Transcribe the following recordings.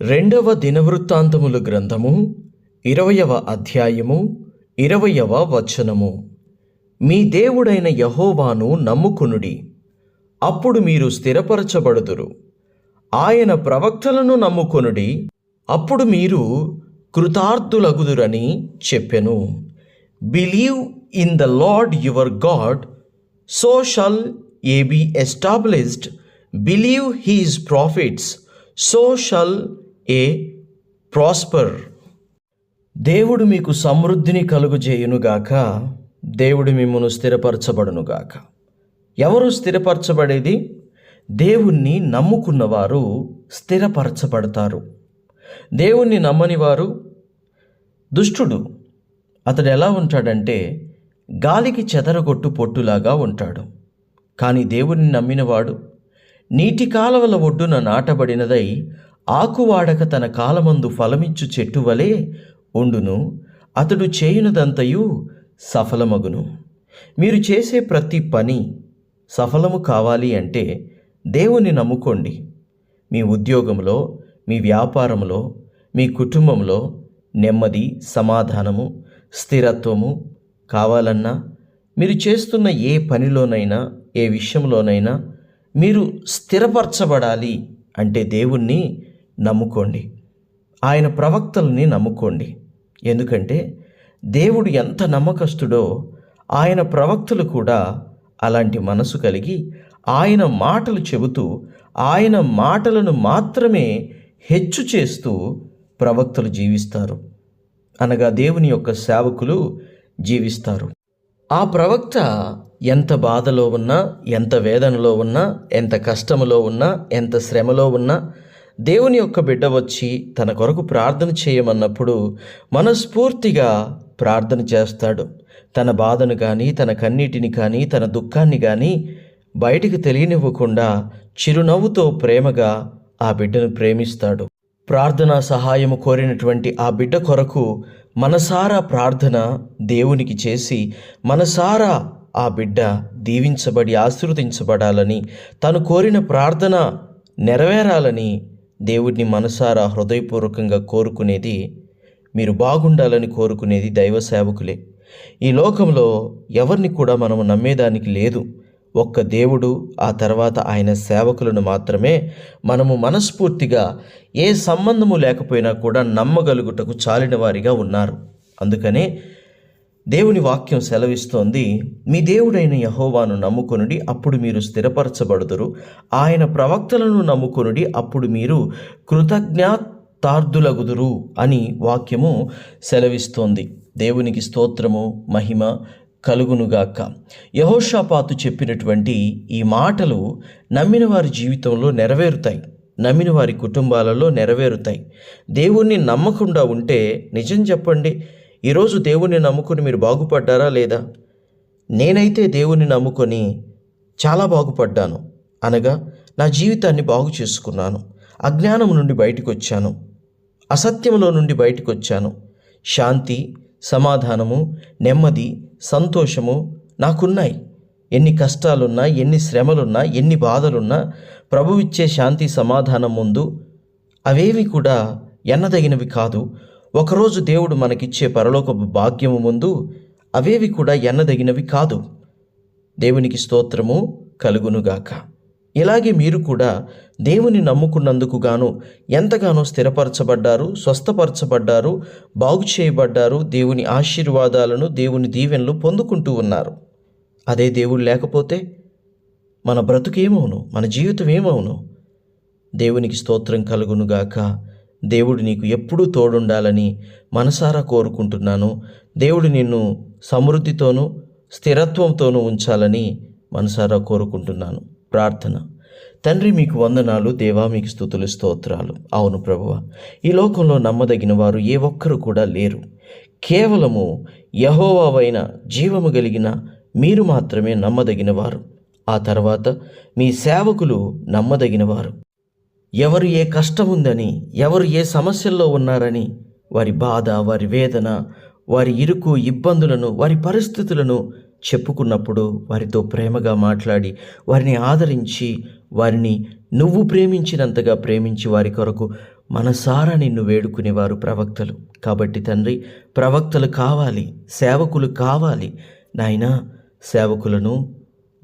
రెండవ దినవృత్తాంతములు గ్రంథము ఇరవయవ అధ్యాయము ఇరవయవ వచనము. మీ దేవుడైన యహోవాను నమ్ముకునుడి. అప్పుడు మీరు స్థిరపరచబడుదురు. ఆయన ప్రవక్తలను నమ్ముకొనుడి. అప్పుడు మీరు కృతార్థులగుదురని చెప్పెను. Believe in the Lord your God so shall ye be established believe his prophets so shall ye? Prosper. దేవుడు మీకు సమృద్ధిని కలుగుజేయునుగాక దేవుడు మిమ్మను స్థిరపరచబడునుగాక. ఎవరు స్థిరపరచబడేది? దేవుణ్ణి నమ్ముకున్నవారు స్థిరపరచబడతారు. దేవుణ్ణి నమ్మని వారు దుష్టుడు. అతడు ఎలా ఉంటాడంటే గాలికి చెదరగొట్టు పొట్టులాగా ఉంటాడు. కానీ దేవుణ్ణి నమ్మినవాడు నీటి కాలవల ఒడ్డున నాటబడినదై ఆకువాడక తన కాలమందు ఫలమిచ్చు చెట్టు వలె ఉండును. అతడు చేయునదంతయు సఫలమగును. మీరు చేసే ప్రతి పని సఫలము కావాలి అంటే దేవుణ్ణి నమ్ముకోండి. మీ ఉద్యోగంలో మీ వ్యాపారంలో మీ కుటుంబంలో నెమ్మది సమాధానము స్థిరత్వము కావాలన్నా మీరు చేస్తున్న ఏ పనిలోనైనా ఏ విషయంలోనైనా మీరు స్థిరపరచబడాలి అంటే దేవుణ్ణి నమ్ముకోండి. ఆయన ప్రవక్తల్ని నమ్ముకోండి. ఎందుకంటే దేవుడు ఎంత నమ్మకస్తుడో ఆయన ప్రవక్తలు కూడా అలాంటి మనసు కలిగి ఆయన మాటలు చెబుతూ ఆయన మాటలను మాత్రమే హెచ్చు చేస్తూ ప్రవక్తలు జీవిస్తారు. అనగా దేవుని యొక్క సేవకులు జీవిస్తారు. ఆ ప్రవక్త ఎంత బాధలో ఉన్నా ఎంత వేదనలో ఉన్నా ఎంత కష్టములో ఉన్నా ఎంత శ్రమలో ఉన్నా దేవుని యొక్క బిడ్డ వచ్చి తన కొరకు ప్రార్థన చేయమన్నప్పుడు మనస్ఫూర్తిగా ప్రార్థన చేస్తాడు. తన బాధను కానీ తన కన్నీటిని కానీ తన దుఃఖాన్ని కానీ బయటికి తెలియనివ్వకుండా చిరునవ్వుతో ప్రేమగా ఆ బిడ్డను ప్రేమిస్తాడు. ప్రార్థన సహాయము కోరినటువంటి ఆ బిడ్డ కొరకు మనసారా ప్రార్థన దేవునికి చేసి మనసారా ఆ బిడ్డ దీవించబడి ఆశీర్వదించబడాలని తను కోరిన ప్రార్థన నెరవేరాలని దేవుడిని మనసారా హృదయపూర్వకంగా కోరుకునేది మీరు బాగుండాలని కోరుకునేది దైవ సేవకులే. ఈ లోకంలో ఎవరిని కూడా మనము నమ్మేదానికి లేదు. ఒక్క దేవుడు ఆ తర్వాత ఆయన సేవకులను మాత్రమే మనము మనస్ఫూర్తిగా ఏ సంబంధము లేకపోయినా కూడా నమ్మగలుగుటకు చాలిన వారిగా ఉన్నారు. అందుకనే దేవుని వాక్యం సెలవిస్తోంది మీ దేవుడైన యహోవాను నమ్ముకొనుడి అప్పుడు మీరు స్థిరపరచబడుదురు. ఆయన ప్రవక్తలను నమ్ముకొనుడి అప్పుడు మీరు కృతజ్ఞాతార్థులగుదురు అని వాక్యము సెలవిస్తోంది. దేవునికి స్తోత్రము మహిమ కలుగునుగాక. యహోషాపాతు చెప్పినటువంటి ఈ మాటలు నమ్మిన వారి జీవితంలో నెరవేరుతాయి. నమ్మిన వారి కుటుంబాలలో నెరవేరుతాయి. దేవుణ్ణి నమ్మకుండా ఉంటే నిజం చెప్పండి ఈరోజు దేవుణ్ణి నమ్ముకొని మీరు బాగుపడ్డారా లేదా? నేనైతే దేవుణ్ణి నమ్ముకొని చాలా బాగుపడ్డాను. అనగా నా జీవితాన్ని బాగు చేసుకున్నాను. అజ్ఞానం నుండి బయటకు వచ్చాను అసత్యంలో నుండి బయటకు వచ్చాను శాంతి సమాధానము నెమ్మది సంతోషము నాకున్నాయి. ఎన్ని కష్టాలున్నా ఎన్ని శ్రమలున్నా ఎన్ని బాధలున్నా ప్రభువిచ్చే శాంతి సమాధానం ముందు అవేవి కూడా ఎన్నదగినవి కాదు. ఒకరోజు దేవుడు మనకిచ్చే పరలోక భాగ్యము ముందు అవేవి కూడా ఎన్నదగినవి కాదు. దేవునికి స్తోత్రము కలుగునుగాక. ఇలాగే మీరు కూడా దేవుని నమ్ముకున్నందుకు గాను ఎంతగానో స్థిరపరచబడ్డారు స్వస్థపరచబడ్డారు బాగు చేయబడ్డారు దేవుని ఆశీర్వాదాలను దేవుని దీవెనలు పొందుకుంటూ ఉన్నారు. అదే దేవుడు లేకపోతే మన బ్రతుకేమవును? మన జీవితం ఏమవును దేవునికి స్తోత్రం కలుగునుగాక. దేవుడు నీకు ఎప్పుడూ తోడుండాలని మనసారా కోరుకుంటున్నాను. దేవుడు నిన్ను సమృద్ధితోనూ స్థిరత్వంతోనూ ఉంచాలని మనసారా కోరుకుంటున్నాను. ప్రార్థన. తండ్రి మీకు వందనాలు. దేవా మీకు స్థుతులు స్తోత్రాలు. అవును ప్రభువ ఈ లోకంలో నమ్మదగిన వారు ఏ ఒక్కరు కూడా లేరు. కేవలము యహోవావైన జీవము కలిగిన మీరు మాత్రమే నమ్మదగిన వారు. ఆ తర్వాత మీ సేవకులు నమ్మదగినవారు ఎవరు ఏ కష్టం ఉందని ఎవరు ఏ సమస్యల్లో ఉన్నారని వారి బాధ వారి వేదన వారి ఇరుకు ఇబ్బందులను వారి పరిస్థితులను చెప్పుకున్నప్పుడు వారితో ప్రేమగా మాట్లాడి వారిని ఆదరించి వారిని నువ్వు ప్రేమించినంతగా ప్రేమించి వారి కొరకు మనసారా నిన్ను వేడుకునేవారు ప్రవక్తలు. కాబట్టి తండ్రి ప్రవక్తలు కావాలి సేవకులు కావాలి. నాయనా సేవకులను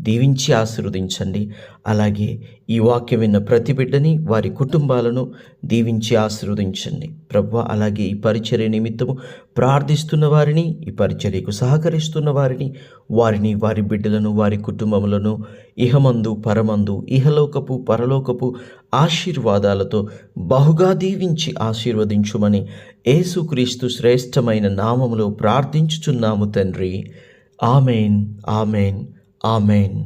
దీవించి ఆశీర్వదించండి. అలాగే ఈ వాక్యం విన్న ప్రతి బిడ్డని వారి కుటుంబాలను దీవించి ఆశీర్వదించండి. ప్రభు అలాగే ఈ పరిచర్య నిమిత్తము ప్రార్థిస్తున్న వారిని ఈ పరిచర్యకు సహకరిస్తున్న వారిని వారిని వారి బిడ్డలను వారి కుటుంబములను ఇహమందు పరమందు ఇహలోకపు పరలోకపు ఆశీర్వాదాలతో బహుగా దీవించి ఆశీర్వదించుమని యేసుక్రీస్తు శ్రేష్టమైన నామములో ప్రార్థించుచున్నాము తండ్రి. Amen amen. ఆమెన్